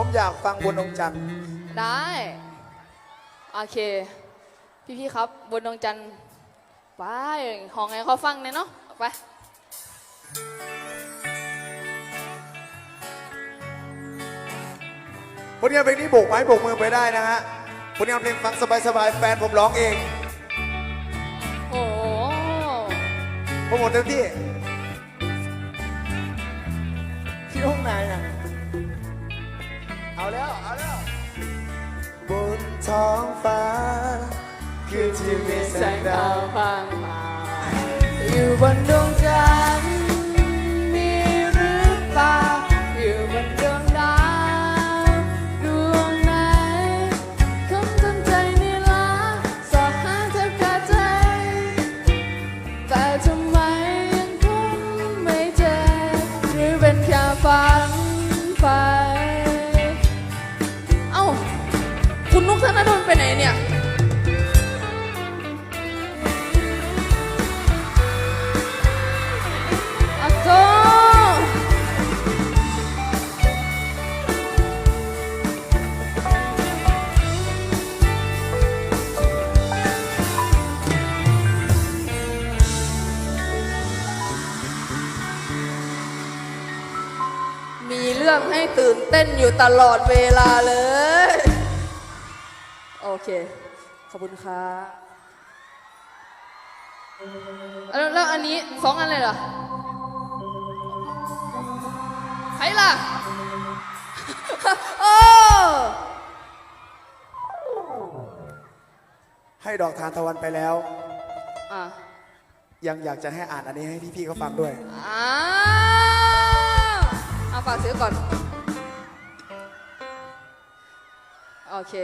ผมอยากฟังบนองค์จันทร์ได้ โอเค พี่ๆครับ บนดวงจันทร์ไปห้องไงเขาฟังเนี่ยเนาะไปผลงานเพลงนี้โบกไม้โบกมือไปได้นะฮะผลงานเพลงฟังสบายๆแฟนผมร้องเองโอ้โหผมหมดเต็มที่ที่ห้องไหนอะเอา แล้วเอาแล้วบนท้องฟ้า คือที่มีแสแสงงดาดาววพังมาอยู่บนดวง รื่องให้ตื่นเต้นอยู่ตลอดเวลาเลย โอเค ขอบคุณค่ะแล้วแล้วอันนี้สองอันเลยเหรอใครล่ะ โอ้ ให้ดอกทานตะวันไปแล้ว อะ ยังอยากจะให้อ่านอันนี้ให้พี่ๆเขาฟังด้วยอ้าว เอาฝากซื้อก่อน โอเค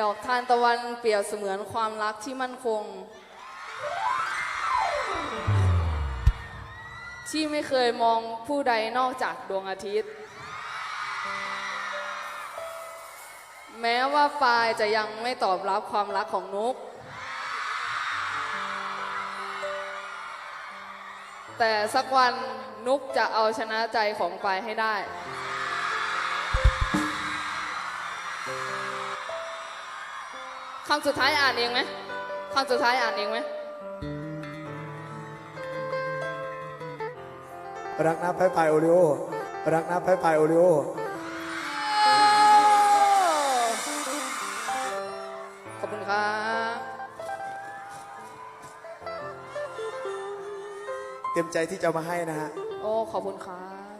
ดอกทานตะวันเปรียบเสมือนความรักที่มั่นคง ที่ไม่เคยมองผู้ใดนอกจากดวงอาทิตย์ แม้ว่าปายจะยังไม่ตอบรับความรักของนุก แต่สักวันนุกจะเอาชนะใจของปายให้ได้ คำสุดท้ายอ่านเองไหมคำสุดท้ายอ่านเองไหม รักนะพายพายโอริโอ รักนะพายพายโอริโอ ขอบคุณครับ เต็มใจที่จะเอามาให้นะฮะ โอ้ ขอบคุณครับ